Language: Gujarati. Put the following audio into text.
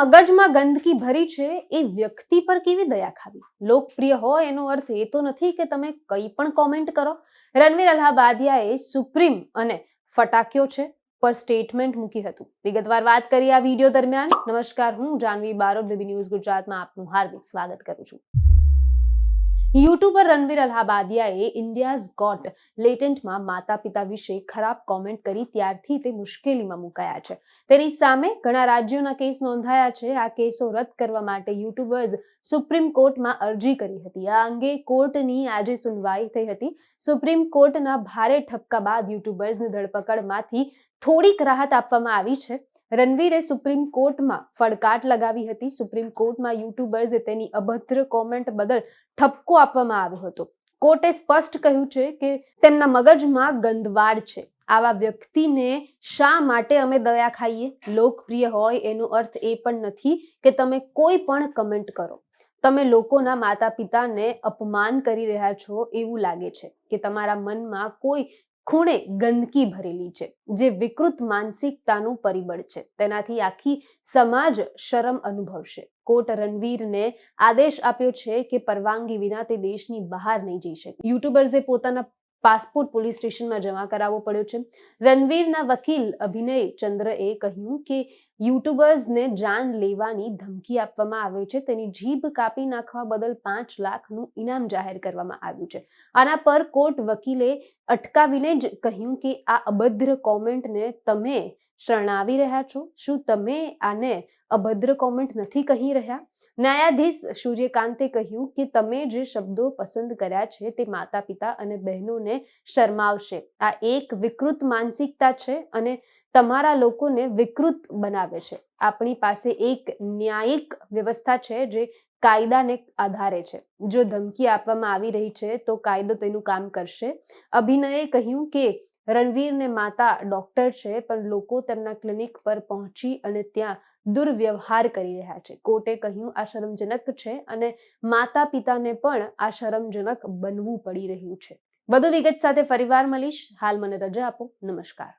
મગજમાં ગંદકી ભરી છે એ વ્યક્તિ પર કેવી દયા ખાવી? લોકપ્રિય હોય એનો અર્થ એ તો નથી કે તમે કંઈ પણ કોમેન્ટ કરો. રણવીર અલ્હાબાદિયાએ સુપ્રીમ અને ફટાક્યો છે પર સ્ટેટમેન્ટ મૂકી હતું. વિગતવાર વાત કરી આ વીડિયો દરમિયાન. નમસ્કાર, હું જાનવી બારોટ, બીબી ન્યૂઝ ગુજરાતમાં આપનું હાર્દિક સ્વાગત કરું છું. યુટ્યુબર રણવીર અલ્હાબાદિયાએ ઇન્ડિયાઝ ગોટ લેટેન્ટમાં માતા પિતા વિશે ખરાબ કોમેન્ટ કરી ત્યારથી તે મુશ્કેલીમાં મુકાયા છે. તેની સામે ઘણા રાજ્યોના કેસ નોંધાયા છે. આ કેસો રદ કરવા માટે યુટ્યુબર્સ સુપ્રીમ કોર્ટમાં અરજી કરી હતી. આ અંગે કોર્ટની આજે સુનવાઈ થઈ હતી. સુપ્રીમ કોર્ટના ભારે ઠપકા બાદ યુટ્યુબર્સની ધરપકડમાંથી થોડીક રાહત આપવામાં આવી છે. રણવીરે સુપ્રીમ કોર્ટમાં ફડકાટ લગાવી હતી. સુપ્રીમ કોર્ટમાં યુટ્યુબર્સે તેની અભદ્ર કોમેન્ટ બદલ ઠપકો આપવામાં આવ્યો હતો. કોર્ટે સ્પષ્ટ કહ્યું છે કે તેમના મગજમાં ગંદવાડ છે. આવા વ્યક્તિને શા માટે અમે દયા ખાઈએ? લોકપ્રિય હોય એનો અર્થ એ પણ નથી કે તમે કોઈ પણ કમેન્ટ કરો. તમે લોકોના માતા પિતાને અપમાન કરી રહ્યા છો એવું લાગે છે કે તમારા મનમાં કોઈ ખૂણે ગંદકી ભરેલી છે, જે વિકૃત માનસિકતાનું પરિબળ છે. તેનાથી આખી સમાજ શરમ અનુભવશે. કોર્ટ રણવીરને આદેશ આપ્યો છે કે પરવાનગી વિના તે દેશની બહાર નહીં જઈ શકે. યુટ્યુબર્સે પોતાના પાસપોર્ટ પોલીસ સ્ટેશનમાં જમા કરાવવો પડ્યો છે. રણવીરના વકીલ અભિનય ચંદ્રએ કહ્યું કે યુટ્યુબર્સને જાન લેવાની ધમકી આપવામાં આવે છે. તેની જીભ કાપી નાખવા બદલ પાંચ લાખનું ઇનામ જાહેર કરવામાં આવ્યું છે. આના પર કોર્ટ વકીલે અટકાવીને જ કહ્યું કે આ અભદ્ર કોમેન્ટને તમે શરણાવી રહ્યા છો? શું તમે આને અભદ્ર કોમેન્ટ નથી કહી રહ્યા? ન્યાયાધીશ સૂર્યકાંતે કહ્યું કે તમે જે શબ્દો પસંદ કર્યા છે તે માતા પિતા અને બહેનોને શરમાવશે. આ એક વિકૃત માનસિકતા છે અને તમારા લોકોને વિકૃત બનાવે છે. આપણી પાસે એક ન્યાયિક વ્યવસ્થા છે જે કાયદાને આધારે છે. જો ધમકી આપવામાં આવી રહી છે તો કાયદો તેનું કામ કરશે. અભિનયે કહ્યું કે રણવીરને માતા ડોક્ટર છે, પણ લોકો તેમના ક્લિનિક પર પહોંચી અને ત્યાં દુર્વ્યવહાર કરી રહ્યા છે. કોર્ટે કહ્યું, આ શરમજનક છે અને માતા પિતાને પણ આ શરમજનક બનવું પડી રહ્યું છે. વધુ વિગત સાથે ફરીવાર મળીશ. હાલ મને રજા આપો. નમસ્કાર.